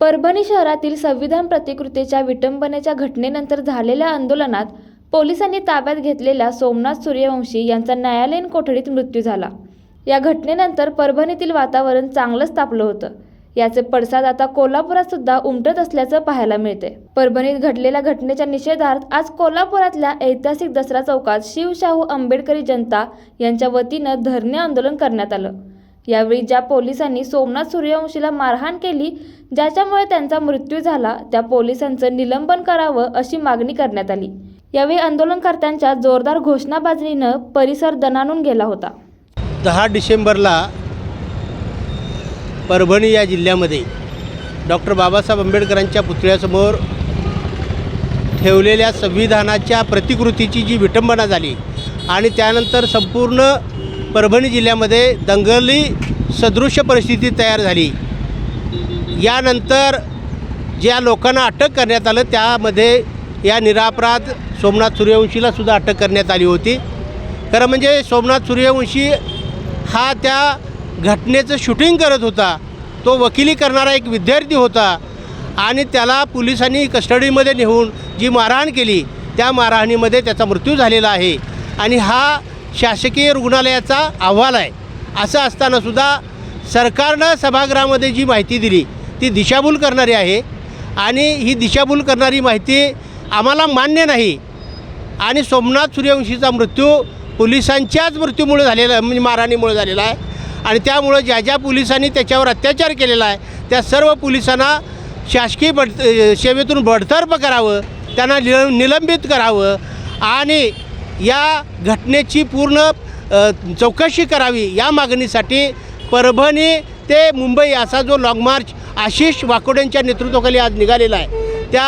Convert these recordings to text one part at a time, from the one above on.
परभणी शहरातील संविधान प्रतिकृतीच्या विटंबनेच्या घटनेनंतर झालेल्या आंदोलनात पोलिसांनी ताब्यात घेतलेल्या सोमनाथ सूर्यवंशी यांचा न्यायालयीन कोठडीत मृत्यू झाला. या घटनेनंतर परभणीतील वातावरण चांगलंच तापलं होतं. याचे पडसाद आता कोल्हापुरात सुद्धा उमटत असल्याचं पाहायला मिळते परभणीत घडलेल्या घटनेच्या निषेधार्थ आज कोल्हापुरातल्या ऐतिहासिक दसरा चौकात शिवशाहू आंबेडकरी जनता यांच्या वतीनं धरणे आंदोलन करण्यात आलं. यावेळी ज्या पोलिसांनी सोमनाथ सूर्यवंशीला मारहाण केली ज्याच्यामुळे त्यांचा मृत्यू झाला त्या पोलिसांचं निलंबन करावं अशी मागणी करण्यात आली. यावेळी आंदोलनकर्त्यांच्या जोरदार घोषणाबाजीनं परिसर दणाणून गेला होता. दहा डिसेंबरला परभणी या जिल्ह्यामध्ये डॉक्टर बाबासाहेब आंबेडकरांच्या पुतळ्यासमोर ठेवलेल्या संविधानाच्या प्रतिकृतीची जी विटंबना झाली आणि त्यानंतर संपूर्ण परभणी जिल्ह्यामध्ये दंगली सदृश्य परिस्थिती तयार झाली. यानंतर ज्या लोकांना अटक करण्यात आलं त्यामध्ये या निरापराध सोमनाथ सूर्यवंशीला सुद्धा अटक करण्यात आली होती. खरं म्हणजे सोमनाथ सूर्यवंशी हा त्या घटनेचं शूटिंग करत होता. तो वकिली करणारा एक विद्यार्थी होता आणि त्याला पोलिसांनी कस्टडीमध्ये नेऊन जी मारहाण केली त्या मारहाणीमध्ये त्याचा मृत्यू झालेला आहे. आणि हा शासकीय रुग्णालयाचा अहवाल आहे. असं असतानासुद्धा सरकारनं सभागृहामध्ये जी माहिती दिली ती दिशाभूल करणारी आहे. आणि ही दिशाभूल करणारी माहिती आम्हाला मान्य नाही. आणि सोमनाथ सूर्यवंशीचा मृत्यू पोलिसांच्याच मृत्यूमुळे झालेला आहे म्हणजे मारहाणीमुळे झालेला आहे. आणि त्यामुळं ज्या ज्या पोलिसांनी त्याच्यावर अत्याचार केलेला आहे त्या सर्व पोलिसांना शासकीय बड सेवेतून बडतर्फ करावं त्यांना निल निलंबित करावं. आणि या घटनेची पूर्ण चौकशी करावी या मागणीसाठी परभणी ते मुंबई असा जो लॉंग मार्च आशिष वाकोडेंच्या नेतृत्वाखाली आज निघालेला आहे. त्या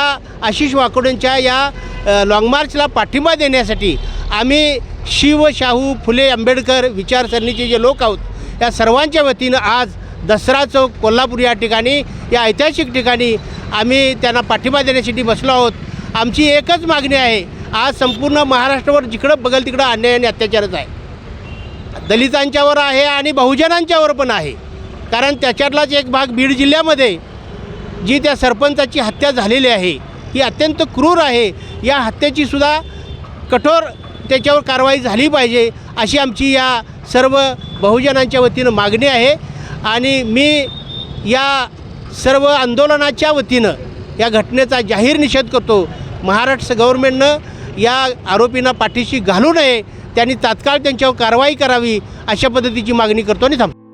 आशिष वाकोडेंच्या या लॉंग मार्चला पाठिंबा देण्यासाठी आम्ही शिव शाहू फुले आंबेडकर विचारसरणीचे जे लोक आहोत या सर्वांच्या वतीनं आज दसरा चौक कोल्हापूर या ठिकाणी या ऐतिहासिक ठिकाणी आम्ही त्यांना पाठिंबा देण्यासाठी बसलो आहोत. आमची एकच मागणी आहे आज संपूर्ण महाराष्ट्रावर जिकडं बघल तिकडं अन्याय आणि अत्याचारच आहे. दलितांच्यावर आहे आणि बहुजनांच्यावर पण आहे. कारण त्याच्यातलाच एक भाग बीड जिल्ह्यामध्ये जी त्या सरपंचाची हत्या झालेली आहे ही अत्यंत क्रूर आहे. या हत्येचीसुद्धा कठोर त्याच्यावर कारवाई झाली पाहिजे अशी आमची या सर्व बहुजनांच्या वतीनं मागणी आहे. आणि मी या सर्व आंदोलनाच्या वतीनं या घटनेचा जाहीर निषेध करतो. महाराष्ट्र गव्हर्मेंटनं या आरोपींना पाठीशी घालू नये त्यांनी तात्काळ त्यांच्यावर कारवाई करावी अशा पद्धतीची मागणी करतो आणि थांबतो